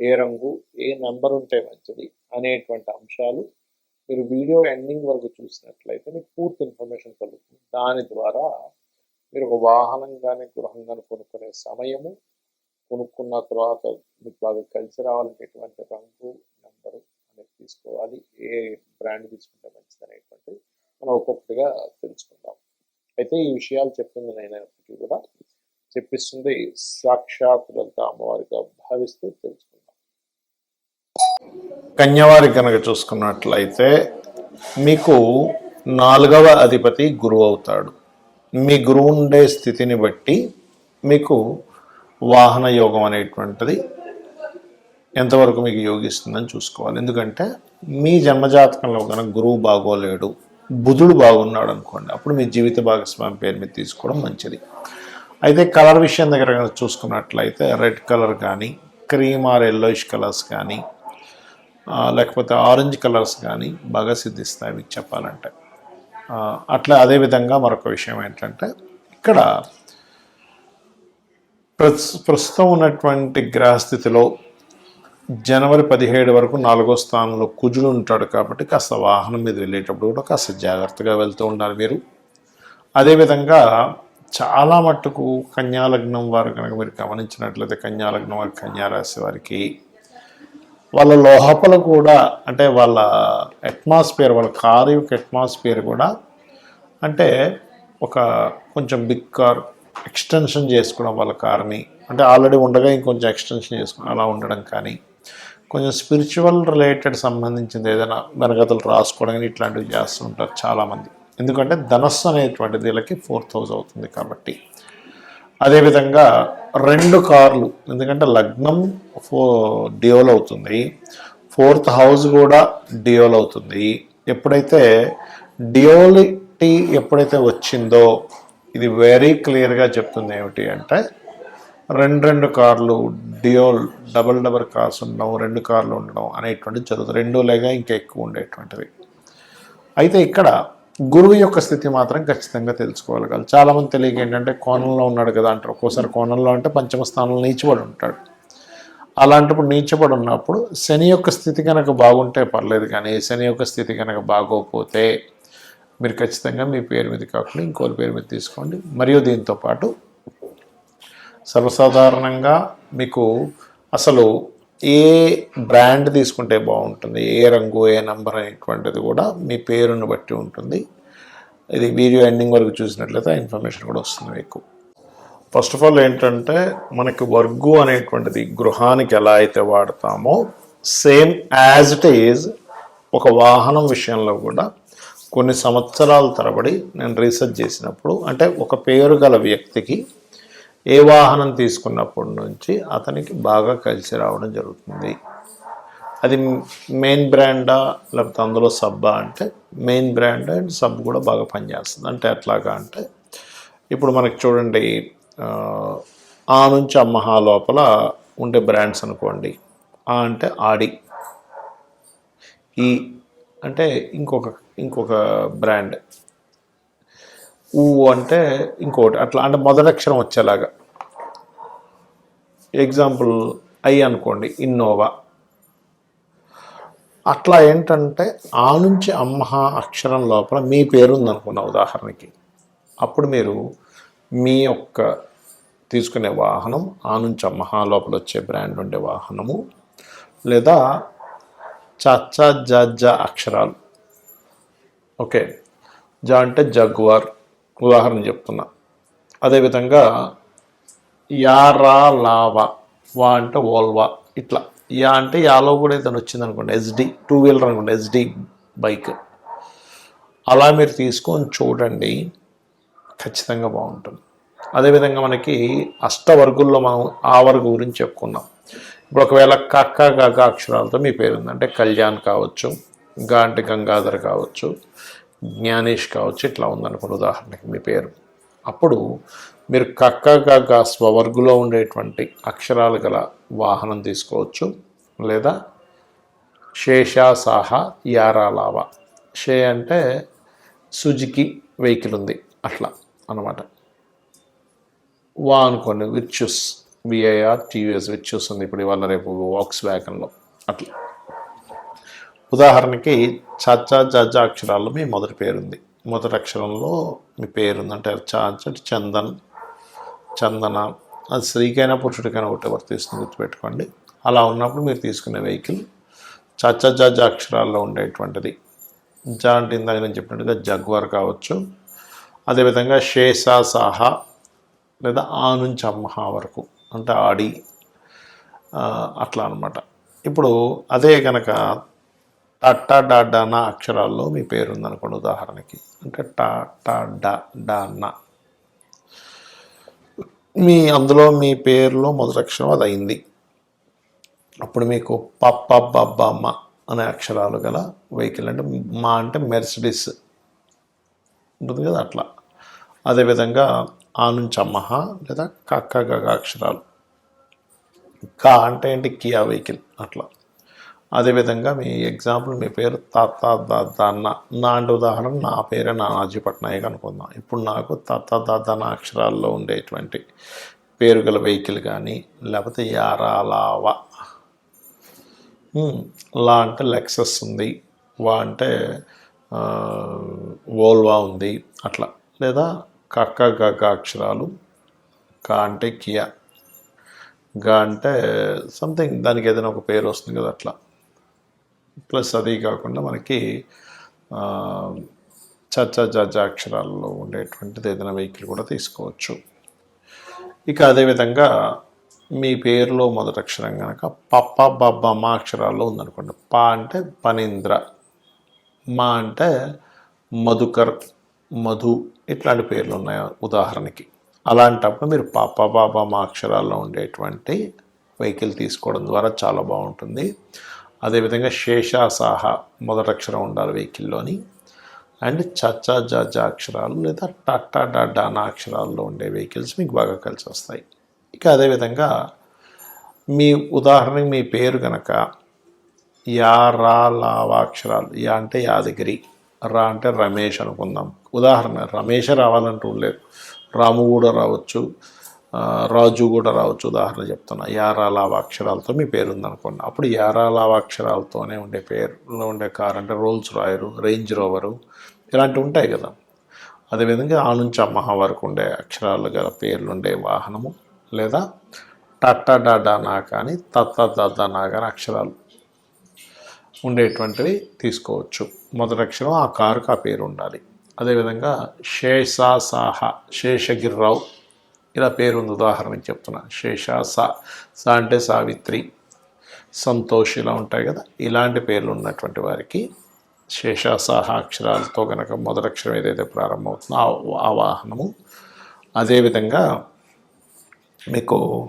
ఏ రంగు ఏ నెంబర్ ఉంటే మంచిది అనేటువంటి అంశాలు మీరు వీడియో ఎండింగ్ వరకు చూసినట్లయితే మీకు పూర్తి ఇన్ఫర్మేషన్ కలుగుతుంది. దాని ద్వారా మీరు ఒక వాహనం కానీ గృహం కానీ కొనుక్కునే సమయము కొనుక్కున్న తర్వాత మీకు బాగా కలిసి రావాలంటే ఎటువంటి రంగు నెంబరు అనేది తీసుకోవాలి ఏ బ్రాండ్ తీసుకుంటే మంచిది అనేటువంటి మనం ఒక్కొక్కటిగా తెలుసుకుందాం. అయితే ఈ విషయాలు చెప్తుంది నేనైనప్పటికీ కూడా. చెప్పిస్తుంది సాక్షాత్ లలిత అమ్మవారిగా భావిస్తూ తెలుసుకుంటాం కన్యవారి కనుక చూసుకున్నట్లయితే మీకు నాలుగవ అధిపతి గురువు అవుతాడు. మీ గురువు ఉండే స్థితిని బట్టి మీకు వాహన యోగం అనేటువంటిది ఎంతవరకు మీకు యోగిస్తుందని చూసుకోవాలి. ఎందుకంటే మీ జన్మజాతకంలో కనుక గురువు బాగోలేడు బుధుడు బాగున్నాడు అనుకోండి అప్పుడు మీ జీవిత భాగస్వామి పేరు మీద తీసుకోవడం మంచిది. అయితే కలర్ విషయం దగ్గర చూసుకున్నట్లయితే రెడ్ కలర్ కానీ క్రీమ్ ఆర్ ఎల్లోయిష్ కలర్స్ కానీ లేకపోతే ఆరెంజ్ కలర్స్ కానీ బాగా సిద్ధిస్తాయి మీకు చెప్పాలంటే. అట్లా అదేవిధంగా మరొక విషయం ఏంటంటే ఇక్కడ ప్రస్- ప్రస్తుతం ఉన్నటువంటి గ్రహస్థితిలో జనవరి పదిహేడు వరకు నాలుగో స్థానంలో కుజుడు ఉంటాడు కాబట్టి కాస్త వాహనం మీద వెళ్ళేటప్పుడు కూడా కాస్త జాగ్రత్తగా వెళ్తూ ఉండాలి మీరు. అదేవిధంగా చాలా మట్టుకు కన్యాలగ్నం వారు కనుక మీరు గమనించినట్లయితే కన్యాలగ్నం వారి కన్యారాశి వారికి వాళ్ళ లోపల కూడా అంటే వాళ్ళ అట్మాస్ఫియర్ వాళ్ళ కారు యొక్క అట్మాస్ఫియర్ కూడా అంటే ఒక కొంచెం బిగ్ కార్ ఎక్స్టెన్షన్ చేసుకోవడం వాళ్ళ కార్ని అంటే ఆల్రెడీ ఉండగా ఇంకొంచెం ఎక్స్టెన్షన్ చేసుకోవడం అలా ఉండడం కానీ కొంచెం స్పిరిచువల్ రిలేటెడ్ సంబంధించింది ఏదైనా వెనగతలు రాసుకోవడం కానీ ఇట్లాంటివి చేస్తుంటారు చాలామంది. ఎందుకంటే ధనస్సు అనేటువంటిది వీళ్ళకి ఫోర్త్ హౌస్ అవుతుంది కాబట్టి. అదేవిధంగా రెండు కార్లు ఎందుకంటే లగ్నం ఫో డియోల్ అవుతుంది. ఫోర్త్ హౌస్ కూడా డియోల్ అవుతుంది. ఎప్పుడైతే డియోలిటీ ఎప్పుడైతే వచ్చిందో ఇది వెరీ క్లియర్గా చెప్తుంది ఏమిటి అంటే రెండు రెండు కార్లు డియోల్ డబల్ డబల్ కార్స్ ఉండడం రెండు కార్లు ఉండడం అనేటువంటిది జరుగుతుంది. రెండు లేక ఇంకా ఎక్కువ ఉండేటువంటిది. అయితే ఇక్కడ గురువు యొక్క స్థితి మాత్రం ఖచ్చితంగా తెలుసుకోగలగాలి. చాలామంది తెలియక ఏంటంటే కోణంలో ఉన్నాడు కదా అంటారు. ఒక్కోసారి కోణంలో అంటే పంచమ స్థానంలో నీచబడి ఉంటాడు. అలాంటప్పుడు నీచబడి ఉన్నప్పుడు శని యొక్క స్థితి కనుక బాగుంటే పర్లేదు కానీ శని యొక్క స్థితి కనుక బాగోకపోతే మీరు ఖచ్చితంగా మీ పేరు మీద కాకుండా ఇంకోరి పేరు మీద తీసుకోండి. మరియు దీంతో పాటు సర్వసాధారణంగా మీకు అసలు ఏ బ్రాండ్ తీసుకుంటే బాగుంటుంది ఏ రంగు ఏ నంబర్ అనేటువంటిది కూడా మీ పేరును బట్టి ఉంటుంది. ఇది వీడియో ఎండింగ్ వరకు చూసినట్లయితే ఆ ఇన్ఫర్మేషన్ కూడా వస్తుంది మీకు. ఫస్ట్ ఆఫ్ ఆల్ ఏంటంటే మనకి వర్గు అనేటువంటిది గృహానికి ఎలా అయితే వాడతామో సేమ్ యాజ్ ఇట్ ఈజ్ ఒక వాహనం విషయంలో కూడా కొన్ని సంవత్సరాల తరబడి నేను రీసెర్చ్ చేసినప్పుడు అంటే ఒక పేరు గల వ్యక్తికి ఏ వాహనం తీసుకున్నప్పటి నుంచి అతనికి బాగా కలిసి రావడం జరుగుతుంది. అది మెయిన్ బ్రాండా లేకపోతే అందులో సబ్బా అంటే మెయిన్ బ్రాండ్ అండ్ సబ్ కూడా బాగా పనిచేస్తుంది. అంటే ఎట్లాగా అంటే ఇప్పుడు మనకి చూడండి ఆ, ఆ నుంచి అమ్మహా లోపల ఉండే బ్రాండ్స్ అనుకోండి. ఆ అంటే ఆడి. ఈ అంటే ఇంకొక ఇంకొక బ్రాండ్. ఊ అంటే ఇంకోటి అట్లా అంటే మొదటక్షరం వచ్చేలాగా. ఎగ్జాంపుల్ ఐ అనుకోండి ఇన్నోవా అట్లా ఏంటంటే ఆ నుంచి అమ్మహ అక్షరం లోపల మీ పేరు ఉందనుకున్న ఉదాహరణకి. అప్పుడు మీరు మీ యొక్క తీసుకునే వాహనం ఆ నుంచి అమ్మహ లోపల వచ్చే బ్రాండ్ ఉండే వాహనము లేదా చచ్చ జ అక్షరాలు. ఓకే. జ అంటే జగ్వార్. ఉదాహరణ చెప్తున్నా. అదేవిధంగా యారా లావా వా అంటే ఓల్వా ఇట్లా. యా అంటే యాలో కూడా ఏదైనా వచ్చింది అనుకోండి ఎస్డి టూ వీలర్ అనుకోండి ఎస్డి బైక్. అలా మీరు తీసుకొని చూడండి ఖచ్చితంగా బాగుంటుంది. అదేవిధంగా మనకి అష్టవర్గుల్లో మనం ఆ వర్గు గురించి చెప్పుకున్నాం ఇప్పుడు ఒకవేళ కక్క గగ అక్షరాలతో మీ పేరు ఉంది అంటే కళ్యాణ్ కావచ్చు గా అంటే గంగాధర్ కావచ్చు జ్ఞానేష్ కావచ్చు ఇట్లా ఉందనుకోండి ఉదాహరణకి మీ పేరు. అప్పుడు మీరు కక్క గగ స్వవర్గులో ఉండేటువంటి అక్షరాలు గల వాహనం తీసుకోవచ్చు. లేదా శేషాసాహ యారాలావ షే అంటే సుజుకి వెహికల్ ఉంది అట్లా అన్నమాట. వా అనుకోండి విచ్యూస్ విఐఆర్ టీవీఎస్ విచ్యూస్ ఉంది. ఇప్పుడు ఇవాళ రేపు వాక్స్ వ్యాగన్లో అట్లా. ఉదాహరణకి చచ్చా జజా అక్షరాల్లో మీ మొదటి పేరుంది. మొదటి అక్షరంలో మీ పేరుంది. అంటే అంటే చందన్ చందన అది స్త్రీకైనా పురుషుడికైనా ఒకటి వర్తిస్తుంది గుర్తుపెట్టుకోండి. అలా ఉన్నప్పుడు మీరు తీసుకునే వెహికల్ చచ్చ జజ అక్షరాల్లో ఉండేటువంటిది. జ అంటే ఇందాక నేను చెప్పినట్టుగా జగ్వార్ కావచ్చు. అదేవిధంగా షేషా సాహా లేదా ఆ నుంచి అమ్మహ వరకు. అంటే ఆడి అట్లా అనమాట ఇప్పుడు అదే కనుక టట్టా డాడానా అక్షరాల్లో మీ పేరు ఉందనుకోండి ఉదాహరణకి. అంటే టా టా డా డా మీ అందులో మీ పేరులో మొదటి అక్షరం అది అయింది. అప్పుడు మీకు పప్ప బబ్బమ్మ అనే అక్షరాలు గల వెహికల్ అంటే మా అంటే మెర్సిడిస్. ఉంటుంది కదా అట్లా. అదేవిధంగా ఆ నుంచి అమ్మహ లేదా కక్క గగ అక్షరాలు. కా అంటే ఏంటి? కియా వెహికల్ అట్లా. అదేవిధంగా మీ ఎగ్జాంపుల్ మీ పేరు తాత దాన్న నా అంటే ఉదాహరణ నా పేరే నానాజీ పట్నాయక్ అనుకుందాం. ఇప్పుడు నాకు తాత దాదాన అక్షరాల్లో ఉండేటువంటి పేరు గల వెహికల్ కానీ లేకపోతే యారాలావా. లా అంటే లెక్సస్ ఉంది వా అంటే ఓల్వా ఉంది అట్లా. లేదా కక్క గగ అక్షరాలు కా అంటే కియా గా అంటే సంథింగ్ దానికి ఏదైనా ఒక పేరు వస్తుంది కదా అట్లా. ప్లస్ అదే కాకుండా మనకి చచ్చ జజ అక్షరాల్లో ఉండేటువంటిది ఏదైనా వెహికల్ కూడా తీసుకోవచ్చు. ఇక అదేవిధంగా మీ పేరులో మొదటి అక్షరం కనుక పప్ప బబ్బ మా అక్షరాల్లో ఉందనుకోండి. ప అంటే పనీంద్ర మా అంటే మధుకర్ మధు ఇట్లాంటి పేర్లు ఉన్నాయి ఉదాహరణకి. అలాంటప్పుడు మీరు పాప బాబా మా అక్షరాల్లో ఉండేటువంటి వెహికల్ తీసుకోవడం ద్వారా చాలా బాగుంటుంది. అదేవిధంగా శేషాసాహ మొదటి అక్షరం ఉండాలి వెహికల్లోని. అండ్ చచ్చా జజా అక్షరాలు లేదా టట్టా డాడా అన్న అక్షరాల్లో ఉండే వెహికల్స్ మీకు బాగా కలిసి వస్తాయి. ఇక అదేవిధంగా మీ ఉదాహరణకి మీ పేరు కనుక యా రా లావా అక్షరాలు యా అంటే యాదగిరి రా అంటే రమేష్ అనుకుందాం. ఉదాహరణ రమేష్ రావాలంటూ లేదు రాము కూడా రావచ్చు. రాజు కూడా రావచ్చు. ఉదాహరణ చెప్తున్నా. యారా లావా అక్షరాలతో మీ పేరు ఉందనుకోండి. అప్పుడు యారా లావా అక్షరాలతోనే ఉండే పేరులో ఉండే కార్ అంటే రోల్స్ రాయరు రేంజ్ రోవరు ఇలాంటివి ఉంటాయి కదా. అదేవిధంగా ఆ నుంచి అమ్మహ వరకు ఉండే అక్షరాలు గల పేర్లు ఉండే వాహనము లేదా టట్టా డాడా నా కానీ తత్త దద్ద నా కానీ అక్షరాలు ఉండేటువంటివి తీసుకోవచ్చు. మొదటి అక్షరం ఆ కారుకు ఆ పేరు ఉండాలి. అదేవిధంగా శేషా సాహ శేషగిర్రావు ఇలా పేరు ఉంది ఉదాహరణకి చెప్తున్నాను శేష సా. సా అంటే సావిత్రి. సంతోష్ ఇలా ఉంటాయి కదా. ఇలాంటి పేర్లు ఉన్నటువంటి వారికి శేషాసాహ అక్షరాలతో కనుక మొదలక్షరం ఏదైతే ప్రారంభమవుతుందో ఆ- వాహనము. అదేవిధంగా మీకు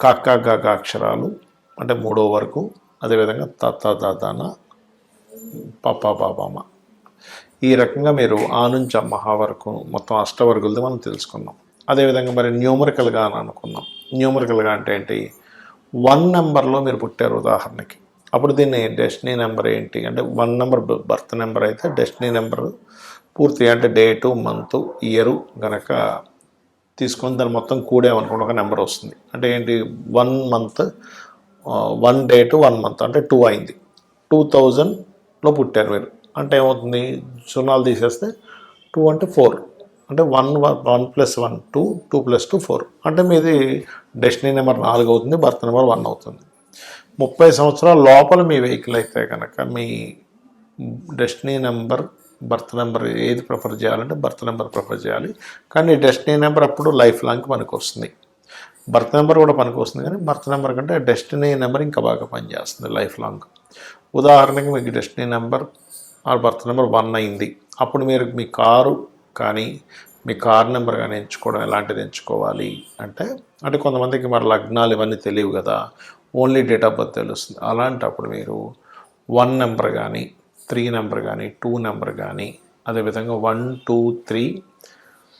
కాకా కక్క గగ అక్షరాలు అంటే మూడో వరకు అదేవిధంగా తత్త దాదాన పప్ప బాబామ ఈ రకంగా మీరు ఆ నుంచి అమ్మహ వరకు మొత్తం అష్టవర్గులది మనం తెలుసుకున్నాం అదేవిధంగా మరి న్యూమరికల్గా అని అనుకున్నాం న్యూమరికల్గా అంటే ఏంటి? వన్ నెంబర్లో మీరు పుట్టారు ఉదాహరణకి. అప్పుడు దీన్ని డెస్టినీ నెంబర్ ఏంటి? అంటే వన్ నెంబర్ బర్త్ నెంబర్ అయితే డెస్టినీ నెంబర్ పూర్తి అంటే డేటు మంత్ ఇయరు గనక తీసుకొని దాన్ని మొత్తం కూడామనుకోండి ఒక నెంబర్ వస్తుంది. అంటే ఏంటి? One month one date one month అంటే టూ అయింది. టూ థౌజండ్లో పుట్టారు మీరు. అంటే ఏమవుతుంది? సున్నాలు తీసేస్తే టూ అంటే ఫోర్ అంటే one one plus one two two plus two four అంటే మీది డెస్టినీ నెంబర్ నాలుగు అవుతుంది బర్త్ నెంబర్ వన్ అవుతుంది. ముప్పై సంవత్సరాల లోపల మీ వెహికల్ అయితే కనుక మీ డెస్టినీ నెంబర్ బర్త్ నెంబర్ ఏది ప్రిఫర్ చేయాలంటే బర్త్ నెంబర్ ప్రిఫర్ చేయాలి. కానీ డెస్టినీ నెంబర్ అప్పుడు లైఫ్ లాంగ్ పనికి వస్తుంది. బర్త్ నెంబర్ కూడా పనికి వస్తుంది కానీ బర్త్ నెంబర్ కంటే డెస్టినీ నెంబర్ ఇంకా బాగా పనిచేస్తుంది లైఫ్ లాంగ్ ఉదాహరణకి మీకు డెస్టినీ నెంబర్ ఆ బర్త్ నెంబర్ వన్ అయింది. అప్పుడు మీరు మీ కారు కానీ మీ కార్ నెంబర్ కానీ ఎంచుకోవడం ఎలాంటిది ఎంచుకోవాలి అంటే అంటే కొంతమందికి మరి లగ్నాలు ఇవన్నీ తెలియవు కదా. ఓన్లీ డేట్ ఆఫ్ బర్త్ తెలుస్తుంది. అలాంటప్పుడు మీరు వన్ నెంబర్ కానీ త్రీ నెంబర్ కానీ టూ నెంబర్ కానీ అదేవిధంగా one two three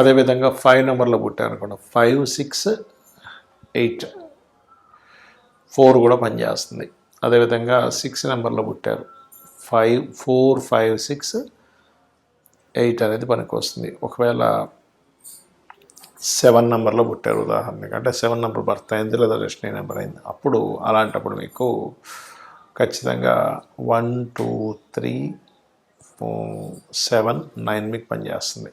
అదేవిధంగా ఫైవ్ నెంబర్లో పుట్టారు అనుకోండి ఫైవ్ సిక్స్ ఎయిట్ ఫోర్ కూడా పనిచేస్తుంది. అదేవిధంగా సిక్స్ నెంబర్లో పుట్టారు five four five six eight అనేది పనికి వస్తుంది ఒకవేళ సెవెన్ నెంబర్లో పుట్టారు ఉదాహరణకి అంటే సెవెన్ నెంబర్ బర్త్ అయింది లేదా డెస్టినీ నెంబర్ అయింది అప్పుడు అలాంటప్పుడు మీకు ఖచ్చితంగా one two three seven nine మీకు పనిచేస్తుంది.